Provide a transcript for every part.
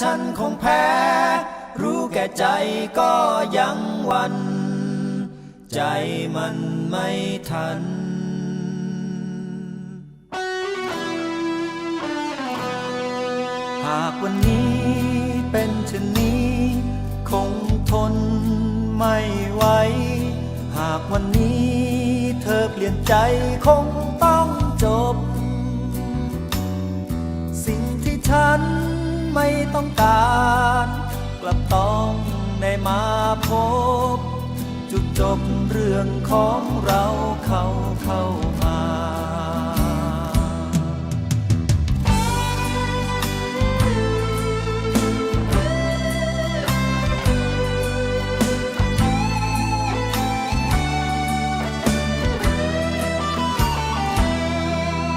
ฉันคงแพ้ รู้แก่ใจก็ยังวัน ใจมันไม่ทันหากวันนี้เป็นเช่นนี้ คงทนไม่ไหว หากวันนี้เธอเปลี่ยนใจคงต้องจบ สิ่งที่ฉัน ไม่ต้องการ กลับต้องได้มาพบ จุดจบเรื่องของเราเข้าเข้ามา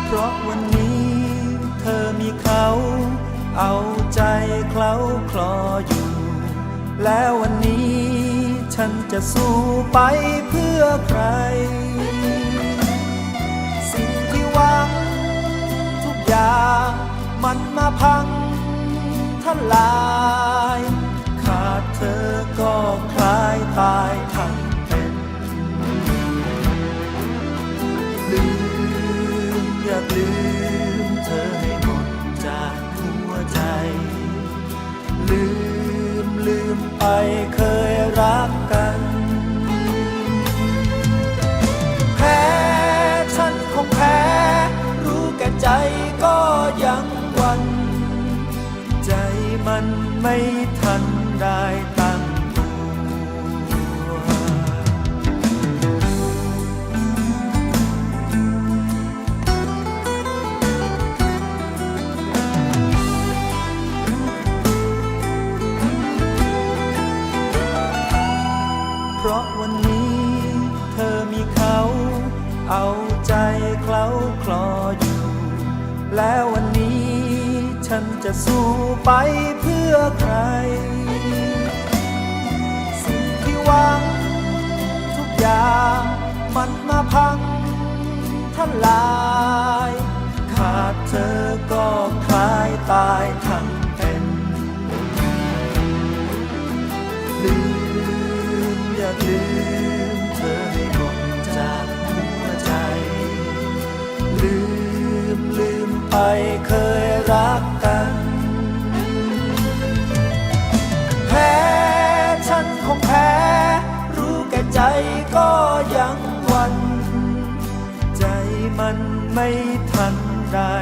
เพราะวันนี้เธอมีเขา เอาใจเคล้าคลออยู่ แล้ววันนี้ฉันจะสู้ไปเพื่อใคร สิ่งที่หวัง ทุกอย่างมันมาพังทลาย ไม่ทันได้ตั้งตัวเพราะวันนี้เธอมีเขา เอาใจเคล้าคลออยู่ แล้ววัน ฉันจะสู้ไปเพื่อใคร สิ่งที่หวัง ทุกอย่างมันมาพังทลาย ขาดเธอก็คลายตายท ใจก็ยังวัน ใจมันไม่ทันได้